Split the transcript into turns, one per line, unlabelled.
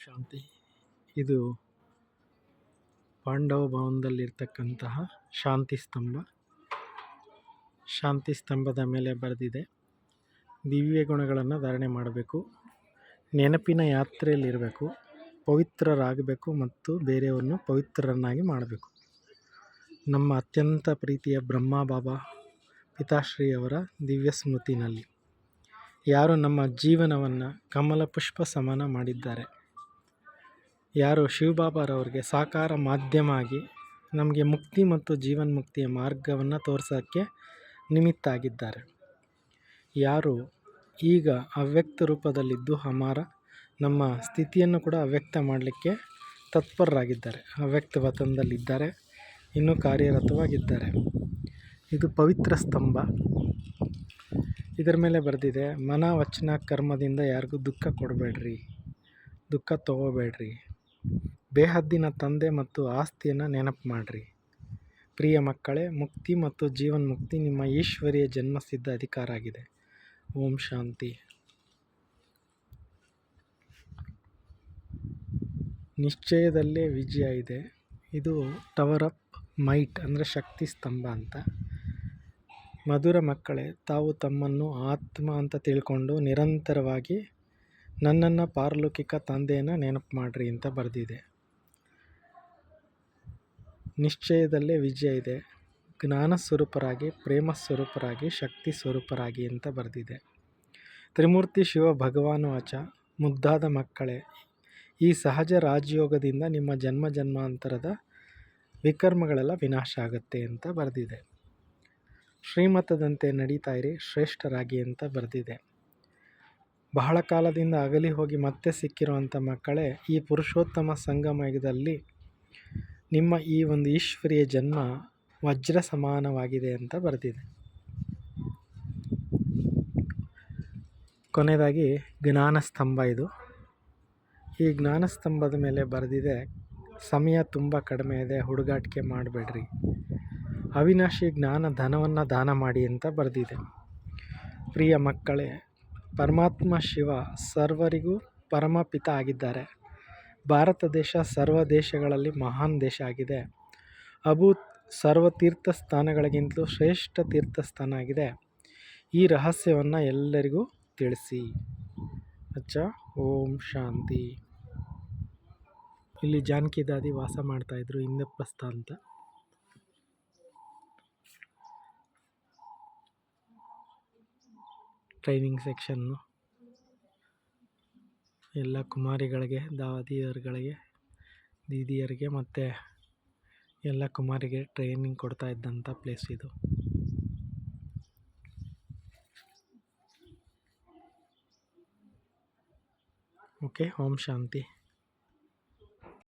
ಶಾಂತಿ. ಇದು ಪಾಂಡವ ಭವನದಲ್ಲಿರ್ತಕ್ಕಂತಹ ಶಾಂತಿ ಸ್ತಂಭ. ಶಾಂತಿ ಸ್ತಂಭದ ಮೇಲೆ ಬರೆದಿದೆ, ದಿವ್ಯ ಗುಣಗಳನ್ನು ಧಾರಣೆ ಮಾಡಬೇಕು, ನೆನಪಿನ ಯಾತ್ರೆಯಲ್ಲಿರಬೇಕು, ಪವಿತ್ರರಾಗಬೇಕು ಮತ್ತು ಬೇರೆಯವ್ರನ್ನು ಪವಿತ್ರರನ್ನಾಗಿ ಮಾಡಬೇಕು. ನಮ್ಮ ಅತ್ಯಂತ ಪ್ರೀತಿಯ ಬ್ರಹ್ಮ ಬಾಬಾ ಪಿತಾಶ್ರೀಯವರ ದಿವ್ಯ ಸ್ಮೃತಿನಲ್ಲಿ ಯಾರು ನಮ್ಮ ಜೀವನವನ್ನು ಕಮಲ ಪುಷ್ಪ ಸಮಾನ ಮಾಡಿದ್ದಾರೆ? ಯಾರು ಶಿವಬಾಬಾರವ್ರಿಗೆ ಸಾಕಾರ ಮಾಧ್ಯಮ ಆಗಿ ನಮಗೆ ಮುಕ್ತಿ ಮತ್ತು ಜೀವನ್ಮುಕ್ತಿಯ ಮಾರ್ಗವನ್ನು ತೋರ್ಸೋಕ್ಕೆ ನಿಮಿತ್ತ ಆಗಿದ್ದಾರೆ ಯಾರು ಈಗ ಅವ್ಯಕ್ತ ರೂಪದಲ್ಲಿದ್ದು ಹಮಾರ, ನಮ್ಮ ಸ್ಥಿತಿಯನ್ನು ಕೂಡ ಅವ್ಯಕ್ತ ಮಾಡಲಿಕ್ಕೆ ತತ್ಪರರಾಗಿದ್ದಾರೆ. ಅವ್ಯಕ್ತ ವತನದಲ್ಲಿದ್ದಾರೆ ಇನ್ನೂ ಕಾರ್ಯರತವಾಗಿದ್ದಾರೆ. ಇದು ಪವಿತ್ರ ಸ್ತಂಭ. ಇದರ ಮೇಲೆ ಬರೆದಿದೆ, ಮನ ವಚನ ಕರ್ಮದಿಂದ ಯಾರಿಗೂ ದುಃಖ ಕೊಡಬೇಡ್ರಿ, ದುಃಖ ತಗೋಬೇಡ್ರಿ. ಬೇಹದ್ದಿನ ತಂದೆ ಮತ್ತು ಆಸ್ತಿಯನ್ನು ನೆನಪು ಮಾಡಿರಿ. ಪ್ರಿಯ ಮಕ್ಕಳೇ, ಮುಕ್ತಿ ಮತ್ತು ಜೀವನ್ಮುಕ್ತಿ ನಿಮ್ಮ ಈಶ್ವರಿಯ ಜನ್ಮಸಿದ್ಧ ಅಧಿಕಾರ ಆಗಿದೆ. ಓಂ ಶಾಂತಿ. ನಿಶ್ಚಯದಲ್ಲೇ ವಿಜಯ ಇದೆ. ಇದು ಟವರ್ ಅಪ್ ಮೈಟ್ ಅಂದರೆ ಶಕ್ತಿ ಸ್ತಂಭ ಅಂತ. ಮಧುರ ಮಕ್ಕಳೇ, ತಾವು ತಮ್ಮನ್ನು ಆತ್ಮ ಅಂತ ತಿಳ್ಕೊಂಡು ನಿರಂತರವಾಗಿ ನನ್ನನ್ನು ಪಾರಲೌಕಿಕ ತಂದೆಯನ್ನು ನೆನಪು ಮಾಡಿರಿ ಅಂತ ಬರೆದಿದೆ. ನಿಶ್ಚಯದಲ್ಲೇ ವಿಜಯ ಇದೆ. ಜ್ಞಾನ ಸ್ವರೂಪರಾಗಿ ಪ್ರೇಮ ಸ್ವರೂಪರಾಗಿ ಶಕ್ತಿ ಸ್ವರೂಪರಾಗಿ ಅಂತ ಬರೆದಿದೆ. ತ್ರಿಮೂರ್ತಿ ಶಿವ ಭಗವಾನು ವಾಚ, ಮುದ್ದಾದ ಮಕ್ಕಳೇ. ಈ ಸಹಜ ರಾಜಯೋಗದಿಂದ ನಿಮ್ಮ ಜನ್ಮ ಜನ್ಮಾಂತರದ ವಿಕರ್ಮಗಳೆಲ್ಲ ವಿನಾಶ ಆಗುತ್ತೆ ಅಂತ ಬರೆದಿದೆ. ಶ್ರೀಮತದಂತೆ ನಡೀತಾ ಇರಿ ಶ್ರೇಷ್ಠರಾಗಿ ಅಂತ ಬರೆದಿದೆ. ಬಹಳ ಕಾಲದಿಂದ ಅಗಲಿ ಹೋಗಿ ಮತ್ತೆ ಸಿಕ್ಕಿರುವಂಥ ಮಕ್ಕಳೇ, ಈ ಪುರುಷೋತ್ತಮ ಸಂಗಮಯುಗದಲ್ಲಿ ನಿಮ್ಮ ಈ ಒಂದು ಈಶ್ವರಿಯ ಜನ್ಮ ವಜ್ರ ಸಮಾನವಾಗಿದೆ ಅಂತ ಬರೆದಿದೆ. ಕೊನೆಯದಾಗಿ ಜ್ಞಾನ ಸ್ತಂಭ ಇದು. ಈ ಜ್ಞಾನ ಸ್ತಂಭದ ಮೇಲೆ ಬರೆದಿದೆ, ಸಮಯ ತುಂಬ ಕಡಿಮೆ ಇದೆ, ಹುಡುಗಾಟಿಕೆ ಮಾಡಬೇಡ್ರಿ. ಅವಿನಾಶಿ ಜ್ಞಾನ ಧನವನ್ನು ದಾನ ಮಾಡಿ ಅಂತ ಬರೆದಿದೆ. ಪ್ರಿಯ ಮಕ್ಕಳೇ, ಪರಮಾತ್ಮ ಶಿವ ಸರ್ವರಿಗೂ ಪರಮಪಿತ ಆಗಿದ್ದಾರೆ. ಭಾರತ ದೇಶ ಸರ್ವ ದೇಶಗಳಲ್ಲಿ ಮಹಾನ್ ದೇಶ ಆಗಿದೆ. ಅಬು ಸರ್ವ ತೀರ್ಥ ಸ್ಥಾನಗಳಿಗಿಂತಲೂ ಶ್ರೇಷ್ಠ ತೀರ್ಥ ಸ್ಥಾನ ಆಗಿದೆ. ಈ ರಹಸ್ಯವನ್ನು ಎಲ್ಲರಿಗೂ ತಿಳಿಸಿ. ಅಚ್ಚ, ಓಂ ಶಾಂತಿ. ಇಲ್ಲಿ ಜಾನಕಿ ದಾದಿ ವಾಸ ಮಾಡ್ತಾಯಿದ್ರು ಇಂದ್ರಪ್ರಸ್ಥ ಅಂತ. ಟ್ರೈನಿಂಗ್ ಸೆಕ್ಷನ್ನು ಎಲ್ಲ ಕುಮಾರಿಗಳಿಗೆ ದಾದಿಯರುಗಳಿಗೆ ದೀದಿಯರಿಗೆ ಮತ್ತು ಎಲ್ಲ ಕುಮಾರಿಗೆ ಟ್ರೈನಿಂಗ್ ಕೊಡ್ತಾ ಇದ್ದಂಥ ಪ್ಲೇಸ್ ಇದು. ಓಕೆ ಓಂ ಶಾಂತಿ.